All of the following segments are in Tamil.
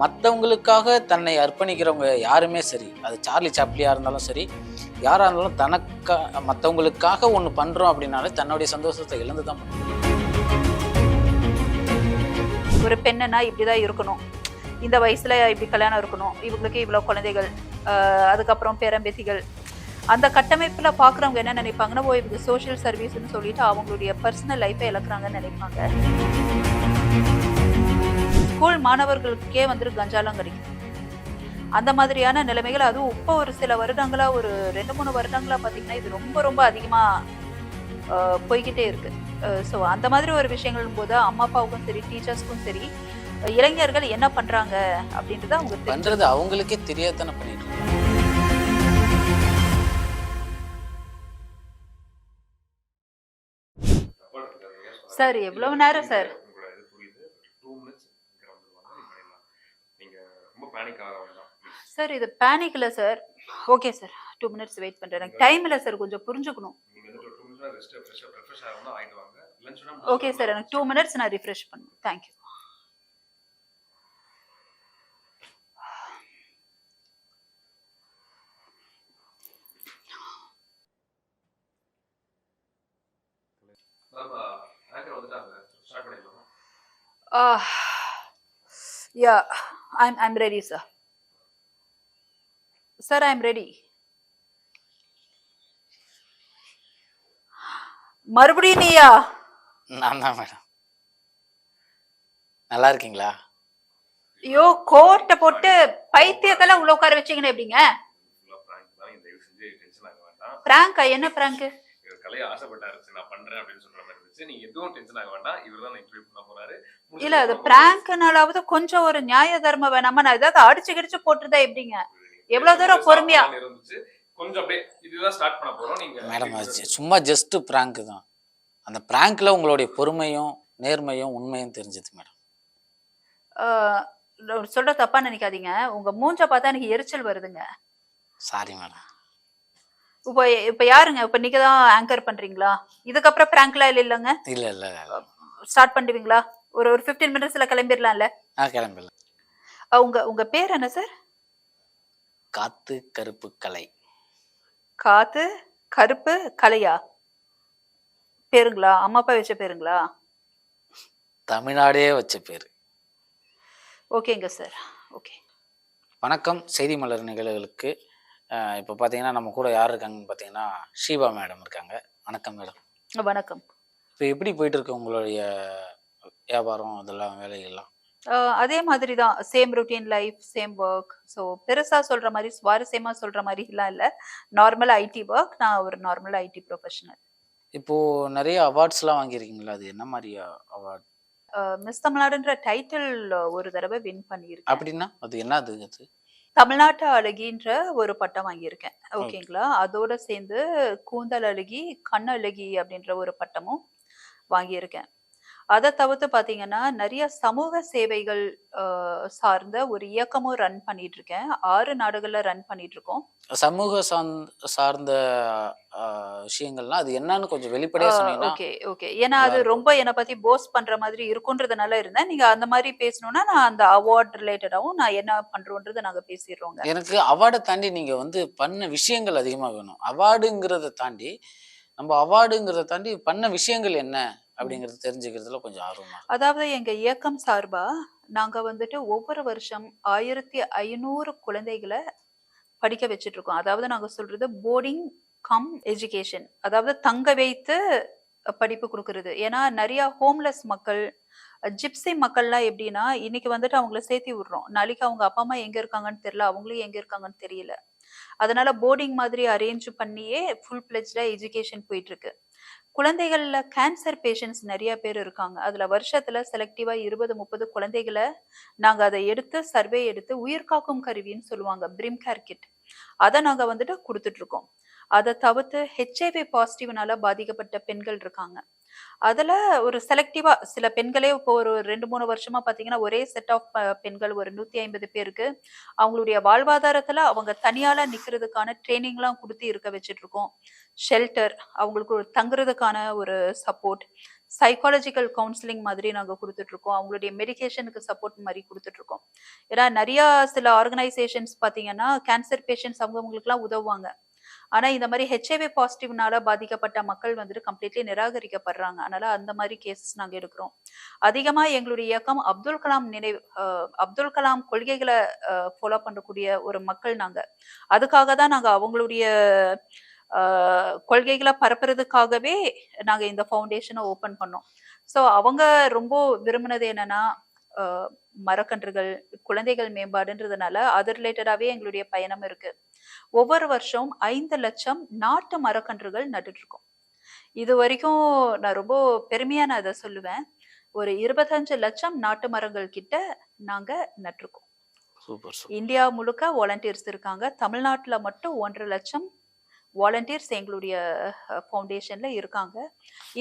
மற்றவங்களுக்காக தன்னை அர்ப்பணிக்கிறவங்க யாருமே சரி. அது சார்லி சாப்ளியாக இருந்தாலும் சரி யாராக இருந்தாலும் தனக்கா மற்றவங்களுக்காக ஒன்று பண்ணுறோம் அப்படின்னாலே தன்னுடைய சந்தோஷத்தை இழந்து தான் பண்ணுறோம் ஒரு இப்படி தான் இருக்கணும். இந்த வயசில் இப்படி கல்யாணம் இருக்கணும். இவங்களுக்கு இவ்வளோ குழந்தைகள் அதுக்கப்புறம் பேரம்பேத்திகள். அந்த கட்டமைப்பில் பார்க்குறவங்க என்ன நினைப்பாங்கன்னா ஓ இவங்க சோஷியல் சர்வீஸ்னு சொல்லிட்டு அவங்களுடைய பர்சனல் லைஃபை இழக்குறாங்கன்னு நினைப்பாங்க. ஸ்கூல் மாணவர்களுக்கே வந்துட்டு கஞ்சாலம் கிடைக்கும் அந்த மாதிரியான நிலைமைகள் அதுவும் இப்போ ஒரு சில வருடங்களா ஒரு ரெண்டு மூணு வருடங்களா பாத்தீங்கன்னா இது ரொம்ப ரொம்ப அதிகமா ஆஹ் போய்கிட்டே இருக்கு. ஸோ அந்த மாதிரி ஒரு விஷயங்களும் போது அம்மா அப்பாவுக்கும் சரி டீச்சர்ஸ்க்கும் சரி இளைஞர்கள் என்ன பண்றாங்க அப்படின்றத அவங்க பண்ணுறது அவங்களுக்கே தெரியாத தானே பண்ணிட்டு. சார் எவ்வளவு நேரம் சார் உங்களோட இது புரியுது டூ மினிட்ஸ் இங்கே வந்துருவாங்க நீங்க பண்ணிடலாம் நீங்க ரொம்ப பேனிக் ஆக வேண்டாம் சார் இது பேனிக் இல்ல sir okay sir two minutes wait பண்றேன். எனக்கு டைம் இல்ல சார் கொஞ்சம் புரிஞ்சுக்கணும். ஓகே சார் எனக்கு டூ மினிட்ஸ் நான் ரிஃப்ரெஷ் பண்ணுவேன் thank you anchor I'm I'm ready sir sir I'm ready மறுபடியும் நீயா? நான் தான் மேடம் நல்லா இருக்கீங்களா? ஐயோ கோட்டை போட்டு பைத்தியத்தெல்லாம் உள்ள உட்கார வச்சீங்கன்னா எப்படிங்க? ப்ராங்க் தான் இந்த தயவு செஞ்சு டென்ஷன் ஆக வேண்டாம் பிராங்கா என்ன பிராங்க் இவர் கலையை ஆசைப்பட்டாரு. நான் பண்றேன் அப்படின்னு சொல்ற மாதிரி இருந்துச்சு. நீங்க எதுவும் டென்ஷன் ஆக வேண்டாம். இவர் தான் இன்டர்வியூ பண்ண போறாரு. இல்ல அது பிராங்க்னாலாவது கொஞ்சம் ஒரு நியாய தர்மம் வேணாமா? நான் ஏதாவது அடிச்சு கிடிச்சு போட்டுருந்தா எப்படிங்க? எவ்வளவு தூரம் பொறுமையா? இருந்துச்சு. கொஞ்சம் அப்படியே இதுதான் ஸ்டார்ட் பண்ண போறோம். நீங்க மேடம் சும்மா ஜஸ்ட் ப்ராங்க் தான். அந்த ப்ராங்க்ல உங்களுடைய பொறுமையும் நேர்மையும் உண்மையும் தெரிஞ்சது மேடம். சொல்ற தப்பா நினைக்காதீங்க. உங்க மூஞ்ச பார்த்தா எனக்கு எரிச்சல் வருதுங்க. Sorry madam. இப்போ இப்ப யாருங்க? இப்ப நீங்க தான் ஆங்கர் பண்றீங்களா? இதுக்கப்புறம் பிராங்க்லாம் இல்ல இல்லங்க? இல்லை இல்லை ஸ்டார்ட் பண்ணுவீங்களா? ஒரு ஒரு 15 மினிட்ஸ்ல கிளம்பிடலாம்ல கிளம்பல அஹ் உங்க உங்க பேர் என்ன சார் காத்து கருப்பு கலை. காத்து கருப்பு கலையா? பேருங்களா? அம்மா அப்பா வச்ச பேருங்களா? தமிழ்நாடே வச்ச பேர். ஓகேங்க சார் ஓகே. வணக்கம் செய்தி மலர் நிகழ்வுகளுக்கு. இப்போ பார்த்தீங்கன்னா நம்ம கூட யார் இருக்காங்கன்னு பார்த்தீங்கன்னா ஷீபா மேடம் இருக்காங்க. வணக்கம் மேடம். வணக்கம். இப்போ எப்படி போயிட்டு இருக்கு உங்களுடைய வியாபாரம் அதெல்லாம் வேலைகள்லாம். அஹ் அதே மாதிரி தான் same routine life same work so பெருசா சொல்ற மாதிரி சுவாரஸ்யமா சொல்ற மாதிரி எல்லாம் இல்ல நார்மல் ஐடி ஒர்க் நான் ஒரு நார்மல் ஐடி ப்ரொஃபஷனல் இப்போ நிறைய அவார்ட்ஸ்லாம் வாங்கியிருக்கீங்களா? அது என்ன மாதிரி அவார்ட் மிஸ் தமிழ்நாடுன்ற டைட்டில் ஒரு தடவை வின் பண்ணியிருக்கேன். அப்படின்னா அது என்னது அது? தமிழ்நாட்டு அழகின்ற ஒரு பட்டம் வாங்கியிருக்கேன். ஓகேங்களா? அதோட சேர்ந்து கூந்தல் அழகி கண் அழகி அப்படின்ற ஒரு பட்டமும் வாங்கியிருக்கேன். அதை தவிர்த்து பாத்தீங்கன்னா நிறைய சமூக சேவைகள் சார்ந்த ஒரு இயக்கமும் ரன் பண்ணிட்டு இருக்கேன் ஆறு நாடுகள்ல ரன் பண்ணிட்டு இருக்கோம் சமூக சார்ந்த விஷயங்கள்லாம் அது என்னன்னு கொஞ்சம் வெளிப்படையா ஓகே ஓகே ஏன்னா அது ரொம்ப என்னை பத்தி போஸ் பண்ற மாதிரி இருக்குன்றதுனால இருந்தேன். நீங்க அந்த மாதிரி பேசணும்னா நான் அந்த அவார்ட் ரிலேட்டடாவும் நான் என்ன பண்றோன்றதை நாங்க பேசிடுறோங்க. எனக்கு அவார்டை தாண்டி நீங்க வந்து பண்ண விஷயங்கள் அதிகமா வேணும். அவார்டுங்கிறத தாண்டி நம்ம அவார்டுங்கிறத தாண்டி பண்ண விஷயங்கள் என்ன? அப்படிங்கறது தெரிஞ்சுக்கிறதுல கொஞ்சம் ஆர்வமா. அதாவது எங்க இயக்கம் சார்பா நாங்க வந்துட்டு ஒவ்வொரு வருஷம் ஆயிரத்தி ஐநூறு குழந்தைகளை படிக்க வச்சிட்டு இருக்கோம் அதாவது நாங்க சொல்றது போர்டிங் கம் எஜுகேஷன் அதாவது தங்க வைத்து படிப்பு கொடுக்கறது. ஏன்னா நிறைய ஹோம்லெஸ் மக்கள் ஜிப்சி மக்கள்லாம் எப்படின்னா இன்னைக்கு வந்துட்டு அவங்கள சேர்த்தி விடுறோம். நாளைக்கு அவங்க அப்பா அம்மா எங்க இருக்காங்கன்னு தெரியல அவங்களும் எங்க இருக்காங்கன்னு தெரியல. அதனால போர்டிங் மாதிரி அரேஞ்ச் பண்ணியே ஃபுல் பிளெஜ்டா எஜுகேஷன் போயிட்டு இருக்கு குழந்தைகள்ல கேன்சர் பேஷண்ட்ஸ் நிறைய பேர் இருக்காங்க. அதுல வருஷத்துல செலக்டிவாக இருபது முப்பது குழந்தைகளை நாங்க அதை எடுத்து சர்வே எடுத்து உயிர் காக்கும் கருவின்னு சொல்லுவாங்க பிரிம் கேர் கிட் அதை நாங்க வந்துட்டு கொடுத்துட்ருக்கோம் அதை தவிர்த்து ஹெச்ஐவி பாசிட்டிவ்னால பாதிக்கப்பட்ட பெண்கள் இருக்காங்க. அதுல ஒரு செலக்டிவா சில பெண்களே இப்போ ஒரு ரெண்டு மூணு வருஷமா பாத்தீங்கன்னா ஒரே செட் ஆஃப் பெண்கள் ஒரு நூத்தி ஐம்பது பேருக்கு அவங்களுடைய வாழ்வாதாரத்துல அவங்க தனியால நிக்கிறதுக்கான ட்ரைனிங் எல்லாம் கொடுத்து இருக்க வச்சிட்டு இருக்கோம் ஷெல்டர் அவங்களுக்கு ஒரு தங்குறதுக்கான ஒரு சப்போர்ட் சைக்காலஜிக்கல் கவுன்சிலிங் மாதிரி நாங்கள் கொடுத்துட்ருக்கோம். அவங்களுடைய மெடிகேஷனுக்கு சப்போர்ட் மாதிரி கொடுத்துட்ருக்கோம். ஏன்னா நிறையா சில ஆர்கனைசேஷன்ஸ் பார்த்தீங்கன்னா கேன்சர் பேஷண்ட்ஸ் அவங்கவுங்களுக்குலாம் உதவுவாங்க. ஆனா இந்த மாதிரி ஹெச்ஐவி பாசிட்டிவ்னால பாதிக்கப்பட்ட மக்கள் வந்துட்டு கம்ப்ளீட்லி நிராகரிக்கப்படுறாங்க. அதனால அந்த மாதிரி கேசஸ் நாங்க எடுக்கிறோம். அதிகமா எங்களுடைய இயக்கம் அப்துல் கலாம் நினைவு அஹ், அப்துல் கலாம் கொள்கைகளை ஃபாலோ பண்ணக்கூடிய ஒரு மக்கள் நாங்க. அதுக்காக தான் நாங்க அவங்களுடைய கொள்கைகளை பரப்புறதுக்காகவே நாங்க இந்த ஃபவுண்டேஷனை ஓப்பன் பண்ணோம். ஸோ அவங்க ரொம்ப விரும்பினது என்னன்னா மரக்கன்றுகள் குழந்தைகள் மேம்பாடுன்றதுனால அது ரிலேட்டடாவே எங்களுடைய பயணம் இருக்கு. ஒவ்வொரு வருஷம் ஐந்து லட்சம் நாட்டு மரக்கன்றுகள் நட்டுட்டு இருக்கோம் இது வரைக்கும் நான் ரொம்ப பெருமையா நான் இதை சொல்லுவேன். ஒரு இருபத்தஞ்சு லட்சம் நாட்டு மரங்கள் கிட்ட நாங்க நட்டிருக்கோம். இந்தியா முழுக்க வாலண்டியர்ஸ் இருக்காங்க. தமிழ்நாட்டுல மட்டும் ஒன்றரை லட்சம் வாலண்டியர்ஸ் எங்களுடைய ஃபவுண்டேஷன்ல இருக்காங்க.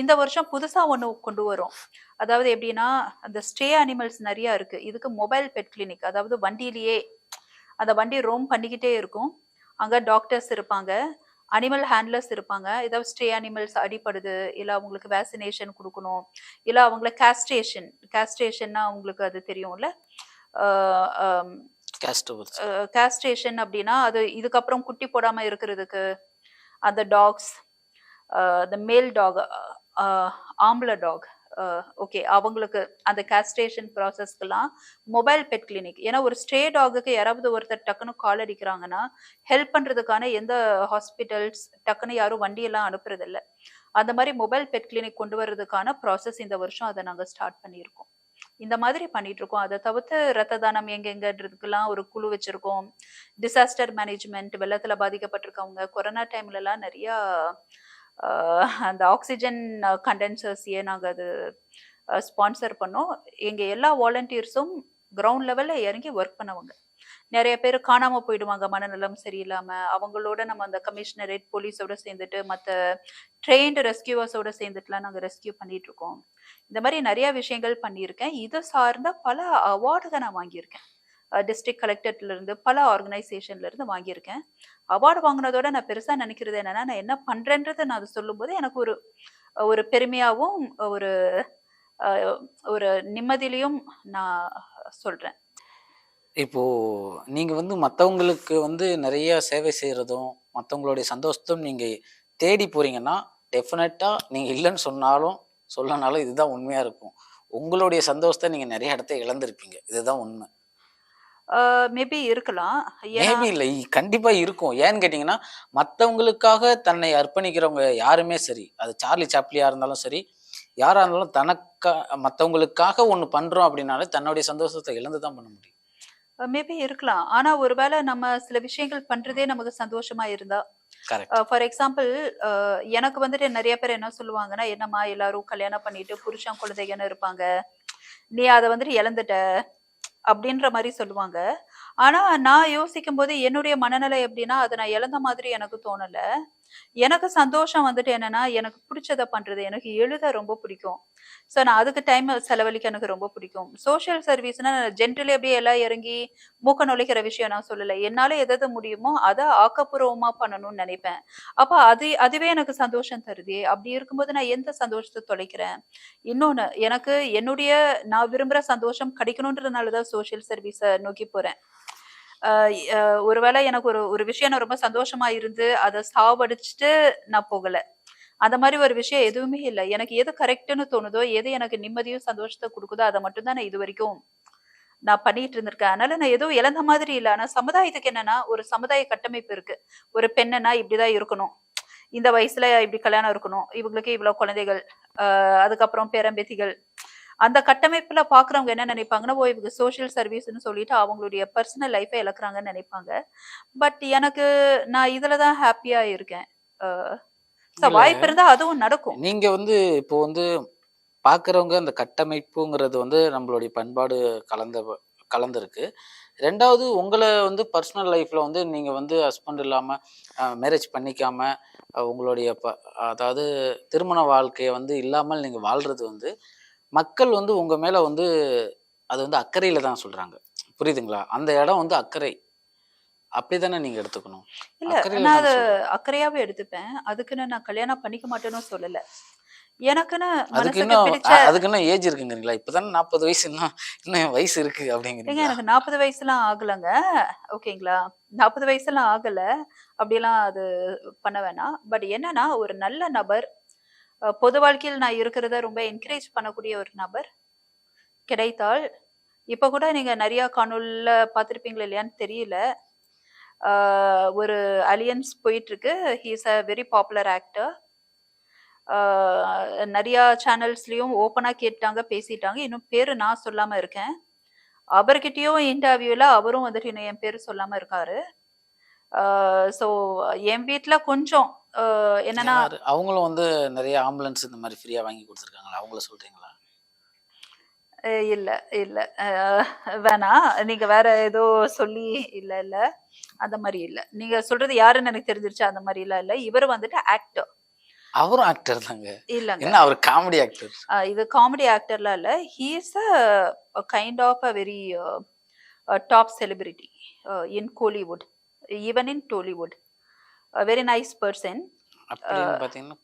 இந்த வருஷம் புதுசா ஒன்று கொண்டு வரோம். அதாவது எப்படின்னா அந்த ஸ்டே அனிமல்ஸ் நிறைய இருக்கு. இதுக்கு மொபைல் பெட் கிளினிக் அதாவது வண்டியிலேயே அந்த வண்டி ரோம் பண்ணிக்கிட்டே இருக்கும். அங்க டாக்டர்ஸ் இருப்பாங்க. அனிமல் ஹேண்ட்லர்ஸ் இருப்பாங்க. ஏதாவது ஸ்டே அனிமல்ஸ் அடிப்படுது இல்லை அவங்களுக்கு வேக்சினேஷன் கொடுக்கணும் இல்லை அவங்கள கேஸ்ட்ரேஷன் கேஸ்ட்ரேஷன்னா அவங்களுக்கு அது தெரியும்ல? கேஸ்ட்ரேஷன் அப்படின்னா அது இதுக்கப்புறம் குட்டி போடாம இருக்கிறதுக்கு அந்த dogs uh, the male dog uh, uh, ஆம்பளை டாக் ஓகே அவங்களுக்கு அந்த கேஸ்ட்ரேஷன் ப்ராசஸ்க்கெல்லாம் மொபைல் பெட் கிளினிக் ஏன்னா ஒரு ஸ்டே டாகுக்கு யாராவது ஒருத்தர் டக்குன்னு கால் அடிக்கிறாங்கன்னா ஹெல்ப் பண்ணுறதுக்கான எந்த ஹாஸ்பிட்டல்ஸ் டக்குன்னு யாரும் வண்டியெல்லாம் அனுப்புறதில்ல. அந்த மாதிரி மொபைல் பெட் கிளினிக் கொண்டு வர்றதுக்கான ப்ராசஸ் இந்த வருஷம் அதை நாங்கள் ஸ்டார்ட் பண்ணியிருக்கோம். இந்த மாதிரி பண்ணிட்டு இருக்கோம் அதை தவிர்த்து ரத்த தானம் எங்கெங்கன்றதுக்கெல்லாம் ஒரு குழு வச்சிருக்கோம். டிசாஸ்டர் மேனேஜ்மெண்ட் வெள்ளத்துல பாதிக்கப்பட்டிருக்கவங்க கொரோனா டைம்ல எல்லாம் நிறைய அந்த ஆக்சிஜன் கண்டென்சர்ஸையே நாங்கள் அது ஸ்பான்சர் பண்ணோம். எங்க எல்லா வாலண்டியர்ஸும் கிரவுண்ட் லெவல்ல இறங்கி ஒர்க் பண்ணவங்க. நிறைய பேர் காணாம போயிடுவாங்க மனநலம் சரியில்லாம. அவங்களோட நம்ம அந்த கமிஷனரேட் போலீஸோட சேர்ந்துட்டு மற்ற ட்ரெயின்டு ரெஸ்கியூவர்ஸோட சேர்ந்துட்டுலாம் நாங்கள் ரெஸ்கியூ பண்ணிட்டு இருக்கோம் இந்த மாதிரி நிறைய விஷயங்கள் பண்ணியிருக்கேன். இது சார்ந்த பல அவார்டுகள் நான் வாங்கியிருக்கேன். டிஸ்ட்ரிக்ட் கலெக்டர்ல இருந்து பல ஆர்கனைசேஷன்ல இருந்து வாங்கியிருக்கேன். அவார்டு வாங்கினதோட நான் பெருசா நினைக்கிறது என்னன்னா நான் என்ன பண்றேன்றதை நான் அதை சொல்லும்போது எனக்கு ஒரு ஒரு பெருமையாவும் ஒரு ஒரு நிம்மதியிலையும் நான் சொல்றேன். இப்போ நீங்க வந்து மத்தவங்களுக்கு வந்து நிறைய சேவை செய்யறதும் மத்தவங்களுடைய சந்தோஷத்தையும் நீங்க தேடி போறீங்கன்னா டெஃபினட்டா நீங்க இல்லைன்னு சொன்னாலும் சொல்லனாலும் இதுதான் உண்மையா இருக்கும். உங்களுடைய சந்தோஷத்தை நீங்க நிறைய இடத்த இழந்திருப்பீங்க. இதுதான் உண்மை. மேபி இருக்கலாம். மேபி இல்லை. கண்டிப்பா இருக்கும். ஏன்னு கேட்டீங்கன்னா மத்தவங்களுக்காக தன்னை அர்ப்பணிக்கிறவங்க யாருமே சரி. அது சார்லி சாப்லியா இருந்தாலும் சரி யாரா இருந்தாலும் தனக்கா மத்தவங்களுக்காக ஒண்ணு பண்றோம் அப்படின்னாலே தன்னுடைய சந்தோஷத்தை இழந்து தான் பண்ண முடியும். மேபி இருக்கலாம். ஆனா ஒருவேளை நம்ம சில விஷயங்கள் பண்றதே நமக்கு சந்தோஷமா இருந்தா ஃபார் எக்ஸாம்பிள் எனக்கு வந்துட்டு நிறைய பேர் என்ன சொல்லுவாங்கன்னா என்னம்மா எல்லாரும் கல்யாணம் பண்ணிட்டு புருஷன் குழந்தைங்கன்னு இருப்பாங்க. நீ அதை வந்துட்டு இழந்துட்ட அப்படின்ற மாதிரி சொல்லுவாங்க. ஆனா நான் யோசிக்கும் போது என்னுடைய மனநிலை எப்படின்னா அதை நான் இழந்த மாதிரி எனக்கு தோணல. எனக்கு சந்தோஷம் வந்துட்டு என்னன்னா எனக்கு பிடிச்சத பண்றது எனக்கு எழுத ரொம்ப பிடிக்கும். ஸோ நான் அதுக்கு டைம் செலவழிக்க எனக்கு ரொம்ப பிடிக்கும். சோஷியல் சர்வீஸ்னா ஜென்ரலி அப்படியே எல்லாம் இறங்கி மூக்க நுழைக்கிற விஷயம் நான் சொல்லலை. என்னால எதாவது முடியுமோ அதை ஆக்கப்பூர்வமா பண்ணணும்னு நினைப்பேன். அப்ப அது அதுவே எனக்கு சந்தோஷம் தருதே. அப்படி இருக்கும்போது நான் எந்த சந்தோஷத்தை தொலைக்கிறேன்? இன்னொன்னு எனக்கு என்னுடைய நான் விரும்புற சந்தோஷம் கிடைக்கணுன்றதுனாலதான் சோஷியல் சர்வீஸை நோக்கி போறேன். ஒருவேளை எனக்கு ஒரு ஒரு விஷயம் நான் ரொம்ப சந்தோஷமா இருந்து அதை சாவடிச்சுட்டு நான் போகல. அந்த மாதிரி ஒரு விஷயம் எதுவுமே இல்லை. எனக்கு எது கரெக்ட்னு தோணுதோ எது எனக்கு நிம்மதியும் சந்தோஷத்தை கொடுக்குதோ அதை மட்டும்தான் நான் இது வரைக்கும் நான் பண்ணிட்டு இருந்திருக்கேன். அதனால நான் எதுவும் இழந்த மாதிரி இல்லை. ஆனா சமுதாயத்துக்கு என்னன்னா ஒரு சமுதாய கட்டமைப்பு இருக்கு. ஒரு பெண்ணனா இப்படிதான் இருக்கணும். இந்த வயசுல இப்படி கல்யாணம் இருக்கணும். இவங்களுக்கு இவ்வளவு குழந்தைகள். அதுக்கப்புறம் பேரம்பேத்திகள். அந்த கட்டமைப்புல பாக்குறவங்க என்ன நினைப்பாங்கன்னா ஓ இவங்க சோஷியல் சர்வீஸ்னு சொல்லிட்டு அவங்களுடைய பர்சனல் லைஃபை இழக்குறாங்கன்னு நினைப்பாங்க. பட் எனக்கு நான் இதுலதான் ஹாப்பியா இருக்கேன். ஆஹ் so இல்ல. வாய்ப்பு இருந்தா அதுவும் நடக்கும். நீங்க வந்து இப்போ வந்து பார்க்குறவங்க அந்த கட்டமைப்புங்கிறது வந்து நம்மளுடைய பண்பாடு கலந்த கலந்துருக்கு. ரெண்டாவது உங்களை வந்து பர்சனல் லைஃப்பில் வந்து நீங்கள் வந்து ஹஸ்பண்ட் இல்லாமல் மேரேஜ் பண்ணிக்காம அஹ், உங்களுடைய ப அதாவது திருமண வாழ்க்கையை வந்து இல்லாமல் நீங்கள் வாழ்கிறது வந்து மக்கள் வந்து உங்கள் மேலே வந்து அது வந்து அக்கறையில் தான் சொல்கிறாங்க புரியுதுங்களா? அந்த இடம் வந்து அக்கறை. அப்படி தானே நீங்கள் எடுத்துக்கணும்? இல்ல நான் அதை. அக்கறையாவே எடுத்துப்பேன். அதுக்குன்னு நான் கல்யாணம் பண்ணிக்க மாட்டேன்னு சொல்லல. எனக்குன்னு அதுக்கு மனசுக்கு இன்னும் பிடிச்ச அ- அதுக்கு இன்னும் ஏஜ் இருக்குங்கிறீங்களா? இப்பதானே நாற்பது வயசு இன்னும் இன்னும் வயசு இருக்கு ஏங்க அப்படிங்கிறீங்களா எனக்கு நாற்பது வயசுலாம் ஆகலைங்க. ஓகேங்களா? நாற்பது வயசுலாம் ஆகல. அப்படிலாம் அது பண்ண வேணாம். பட் என்னன்னா ஒரு நல்ல நபர் பொது வாழ்க்கையில் நான் இருக்கிறத ரொம்ப என்கரேஜ் பண்ணக்கூடிய ஒரு நபர் கிடைத்தால் இப்போ கூட நீங்கள் நிறையா காணொலியில் பார்த்துருப்பீங்களா இல்லையான்னு தெரியல. ஒரு அலியன்ஸ் போயிட்டுருக்கு. He is a very popular actor நிறையா சேனல்ஸ்லேயும் ஓப்பனாக கேட்டாங்க பேசிட்டாங்க. இன்னும் பேர் நான் சொல்லாமல் இருக்கேன். அவர்கிட்டயும் இன்டர்வியூவில் அவரும் வந்துட்டு இன்னும் என் பேர் சொல்லாமல் இருக்காரு. ஸோ என் வீட்டில் கொஞ்சம் என்னன்னா அவங்களும் வந்து நிறைய ஆம்புலன்ஸ் இந்த மாதிரி ஃப்ரீயா வாங்கி கொடுத்துருக்காங்களா? அவங்கள சொல்றீங்களா? இல்ல இல்ல. வேணாம் நீங்க வேற ஏதோ சொல்லி இல்ல இல்ல. அந்த மாதிரி இல்ல. நீங்க சொல்றது யாருன்னு எனக்கு தெரிஞ்சிருச்சு? அந்த மாதிரி எல்லாம் இல்ல. இவர் வந்துட்டு ஆக்டர் அவரும் ஆக்டர் தாங்க. இல்லங்க. என்ன அவர் காமெடி ஆக்டர் இது காமெடி ஆக்டர்லாம் இல்ல. He is a kind of a very top celebrity in Kollywood even in Tollywood very nice person பாத்தீங்கன்னா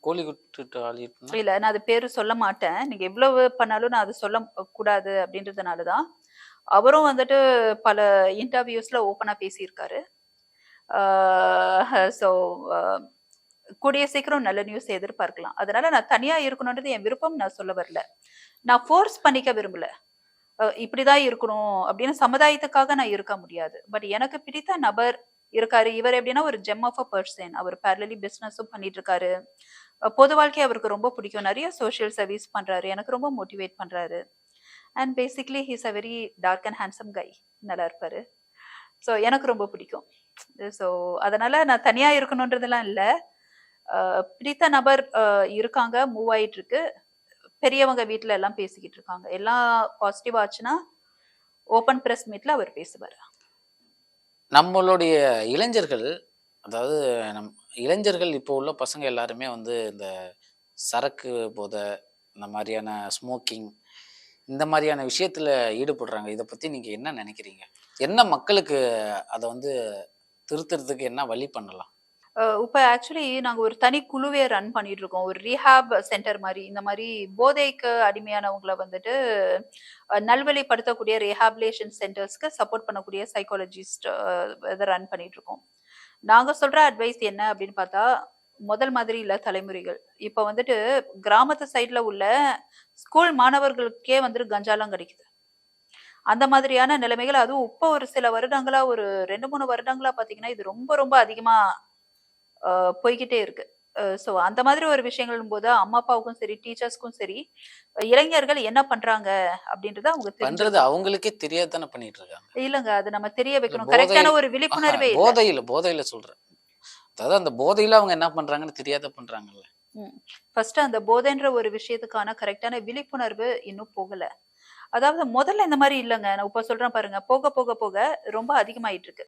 ஆளிட்டுனா இல்ல நான் அது பேரு சொல்ல மாட்டேன். நீங்க எவ்வளவு பண்ணாலும் நான் அது சொல்ல கூடாது அப்படின்றதுனால தான் அவரும் வந்துட்டு பல இன்டர்வியூஸ்ல ஓப்பனா பேசியிருக்காரு. ஸோ கூடிய சீக்கிரம் நல்ல நியூஸ் எதிர்பார்க்கலாம். அதனால நான் தனியா இருக்கணுன்றது என் விருப்பம். நான் சொல்ல வரல. நான் ஃபோர்ஸ் பண்ணிக்க விரும்பல. அஹ் இப்படிதான் இருக்கணும் அப்படின்னு சமுதாயத்துக்காக நான் இருக்க முடியாது. பட் எனக்கு பிடித்த நபர் இருக்காரு. இவர் எப்படின்னா ஒரு ஜெம் ஆஃப் அ பர்சன் அவர் பேரலி பிஸ்னஸும் பண்ணிட்டு இருக்காரு பொது வாழ்க்கை அவருக்கு ரொம்ப பிடிக்கும். நிறைய சோஷியல் சர்வீஸ் பண்றாரு. எனக்கு ரொம்ப மோட்டிவேட் பண்றாரு. And basically he's a very dark and handsome guy நல்லா இருப்பாரு. ஸோ எனக்கு ரொம்ப பிடிக்கும். ஸோ அதனால நான் தனியா இருக்கணுன்றதெல்லாம் இல்லை. பிடித்த நபர் இருக்காங்க. மூவ் ஆயிட்டு இருக்கு பெரியவங்க வீட்டில் எல்லாம் பேசிக்கிட்டு இருக்காங்க எல்லாம் பாசிட்டிவ் ஆச்சுன்னா ஓப்பன் ப்ரெஸ் மீட்ல அவர் பேசுவார். நம்மளுடைய இளைஞர்கள் அதாவது நம் இளைஞர்கள் இப்போ உள்ள பசங்க எல்லாருமே வந்து இந்த சரக்கு போதை இந்த மாதிரியான ஸ்மோக்கிங் இந்த மாதிரியான விஷயத்துல ஈடுபடுறாங்க. இதை பத்தி நீங்க என்ன நினைக்கிறீங்க? என்ன மக்களுக்கு அதை வந்து திருத்துறதுக்கு என்ன வழி பண்ணலாம்? இப்போ ஆக்சுவலி நாங்கள் ஒரு தனி குழுவே ரன் பண்ணிட்டு இருக்கோம் ஒரு ரீஹாப் சென்டர் மாதிரி. இந்த மாதிரி போதைக்கு அடிமையானவங்களை வந்துட்டு நல்வழிப்படுத்தக்கூடிய ரீஹாபிலேஷன் சென்டர்ஸ்க்கு சப்போர்ட் பண்ணக்கூடிய சைக்காலஜிஸ்ட் இதை ரன் பண்ணிட்டு இருக்கோம் நாங்கள் சொல்ற அட்வைஸ் என்ன அப்படின்னு பார்த்தா முதல் மாதிரி இல்லை தலைமுறைகள். இப்போ வந்துட்டு கிராமத்து சைடில் உள்ள ஸ்கூல் மாணவர்களுக்கே வந்துட்டு கஞ்சாலாம் கிடைக்குது. அந்த மாதிரியான நிலைமைகள் அதுவும் இப்போ ஒரு சில வருடங்களா ஒரு ரெண்டு மூணு வருடங்களா பார்த்தீங்கன்னா இது ரொம்ப ரொம்ப அதிகமாக போய்கிட்டே இருக்கு. ஸோ அந்த மாதிரி ஒரு விஷயங்களும் போது அம்மா அப்பாவுக்கும் சரி டீச்சர்ஸ்க்கும் சரி இளைஞர்கள் என்ன பண்றாங்க அப்படின்றத அவங்க பண்றது அவங்களுக்கே தெரியாது தானே பண்ணிட்டு இருக்காங்க இல்லங்க அது நம்ம தெரிய வைக்கணும். கரெக்டான ஒரு விழிப்புணர்வே போதையில போதையில சொல்றேன். அதாவது அந்த போதையில அவங்க என்ன பண்றாங்கன்னு தெரியாத பண்றாங்கல்ல. ஃபர்ஸ்ட் அந்த போதைன்ற ஒரு விஷயத்துக்கான கரெக்டான விழிப்புணர்வு இன்னும் போகல. அதாவது முதல்ல இந்த மாதிரி இல்லைங்க. நான் இப்ப சொல்றேன் பாருங்க போக போக போக ரொம்ப அதிகமாயிட்டு இருக்கு